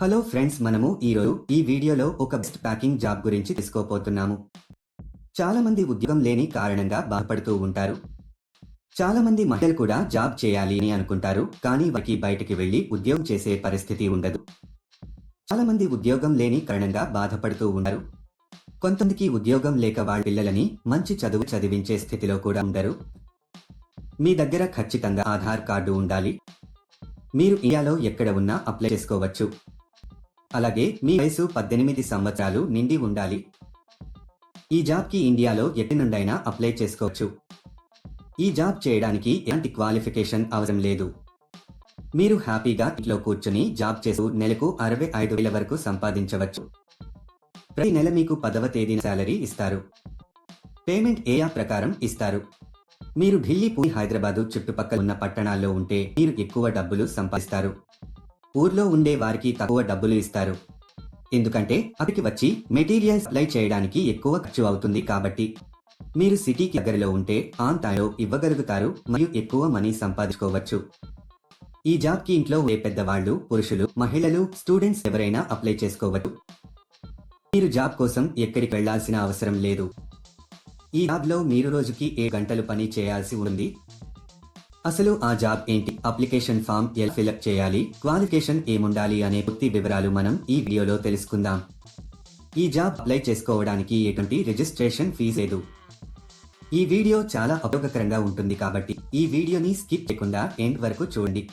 Hello friends మనము ఈరోజు ఈ వీడియోలో ఒక బెస్ట్ ప్యాకింగ్ జాబ్ గురించి తెలుసుకోపోతున్నాము చాలా మంది ఉద్యోగం లేని కారణంగా బాధపడుతూ ఉంటారు. చాలా మంది మహిళలు కూడా జాబ్ చేయాలి అని అనుకుంటారు కానీ వారికి బయటికి వెళ్ళి ఉద్యోగం చేసే పరిస్థితి ఉండదు. చాలా మంది ఉద్యోగం లేని కారణంగా బాధపడుతూ ఉంటారు. కొంతమందికి ఉద్యోగం లేక వాళ్ళ పిల్లలని మంచి చదువు చదివించే స్థితిలో కూడా ఉండరు. మీ దగ్గర ఖచ్చితంగా ఆధార్ కార్డు ఉండాలి. మీరు ఇండియాలో ఎక్కడ ఉన్నా అప్లై చేసుకోవచ్చు. అలాగే మీ వయసు పద్దెనిమిది సంవత్సరాలు నిండి ఉండాలి. ఈ జాబ్కి ఇండియాలో ఎట్టి నుండైనా అప్లై చేసుకోవచ్చు. ఈ జాబ్ చేయడానికి ఎలాంటి క్వాలిఫికేషన్ అవసరం లేదు. మీరు హ్యాపీగా ఇంట్లో కూర్చుని జాబ్ చేస్తూ నెలకు అరవై ఐదు వేల వరకు సంపాదించవచ్చు. ప్రతి నెల మీకు పదవ తేదీన శాలరీ ఇస్తారు. పేమెంట్ ఏయా ప్రకారం ఇస్తారు. మీరు ఢిల్లీ పూరి హైదరాబాదు చుట్టుపక్కల ఉన్న పట్టణాల్లో ఉంటే మీరు ఎక్కువ డబ్బులు సంపాదిస్తారు. ఊర్లో ఉండే వారికి తక్కువ డబ్బులు ఇస్తారు. ఎందుకంటే అక్కడికి వచ్చి మెటీరియల్స్ సప్లై చేయడానికి ఎక్కువ ఖర్చు అవుతుంది కాబట్టి. మీరు సిటీకి దగ్గరలో ఉంటే ఆన్ టైంలో ఇవ్వగలుగుతారు మరియు ఎక్కువ మనీ సంపాదించుకోవచ్చు. ఈ జాబ్కి ఇంట్లో ఏ పెద్దవాళ్ళు పురుషులు మహిళలు స్టూడెంట్స్ ఎవరైనా అప్లై చేసుకోవచ్చు. మీరు జాబ్ కోసం ఎక్కడికి వెళ్ళాల్సిన అవసరం లేదు. ఈ జాబ్లో మీరు రోజుకి ఏ గంటలు పని చేయాల్సి ఉంది అసలు ఆ జాబ్ ఏంటి? అప్లికేషన్ ఫామ్ ఎలా ఫిలప్ చేయాలి? క్వాలిఫికేషన్ ఏముండాలి అనే పూర్తి వివరాలు మనం ఈ వీడియోలో తెలుసుకుందాం. ఈ జాబ్ అప్లై చేసుకోవడానికి ఎటువంటి రిజిస్ట్రేషన్ ఫీజు లేదు. ఈ వీడియో చాలా ఉపయోగకరంగా ఉంటుంది కాబట్టి ఈ వీడియోని స్కిప్ చేయకుండా ఎండ్ వరకు చూడండి.